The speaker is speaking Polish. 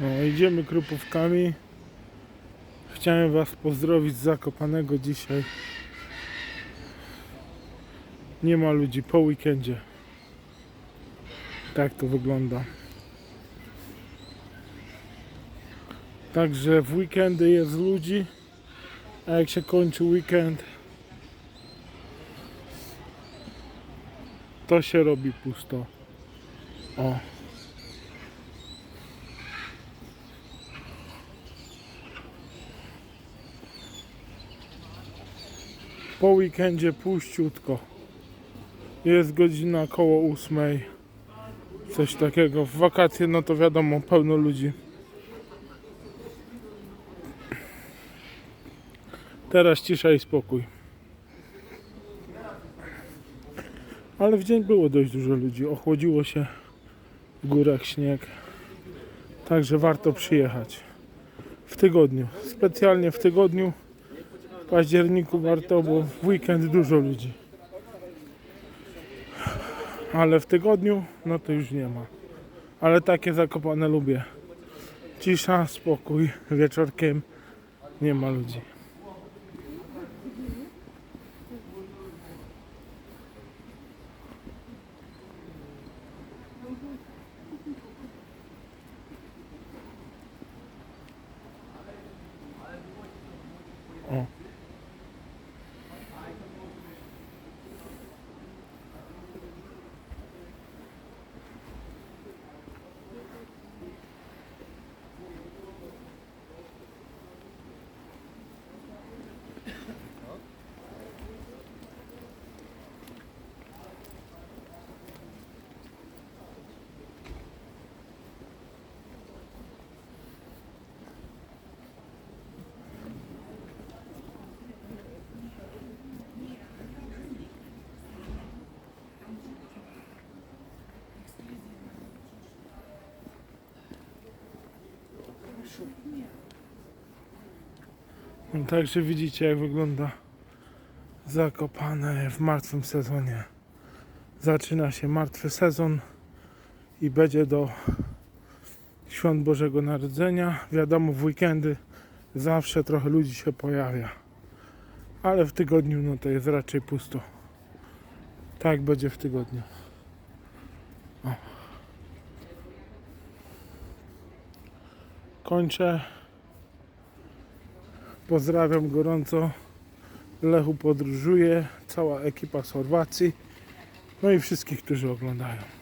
No, idziemy krupówkami. Chciałem Was pozdrowić z Zakopanego dzisiaj. Nie ma ludzi po weekendzie. Tak to wygląda. Także w weekendy jest ludzi, a jak się kończy weekend, to się robi pusto. Po weekendzie puściutko. Jest godzina koło ósmej. Coś takiego. W wakacje no to wiadomo, pełno ludzi. Teraz cisza i spokój. Ale w dzień było dość dużo ludzi. Ochłodziło się w górach śnieg. Także warto przyjechać. W tygodniu. Specjalnie w tygodniu. Październiku warto, bo w weekend dużo ludzi. Ale w tygodniu, no to już nie ma. Ale takie zakopane lubię. Cisza, spokój, wieczorkiem nie ma ludzi. Także widzicie jak wygląda Zakopane w martwym sezonie. Zaczyna się martwy sezon i będzie do świąt Bożego Narodzenia. Wiadomo w weekendy zawsze trochę ludzi się pojawia. Ale w tygodniu no to jest raczej pusto. Tak będzie w tygodniu. O. Kończę. Pozdrawiam gorąco. Lechu podróżuje, cała ekipa z Chorwacji. No i wszystkich, którzy oglądają.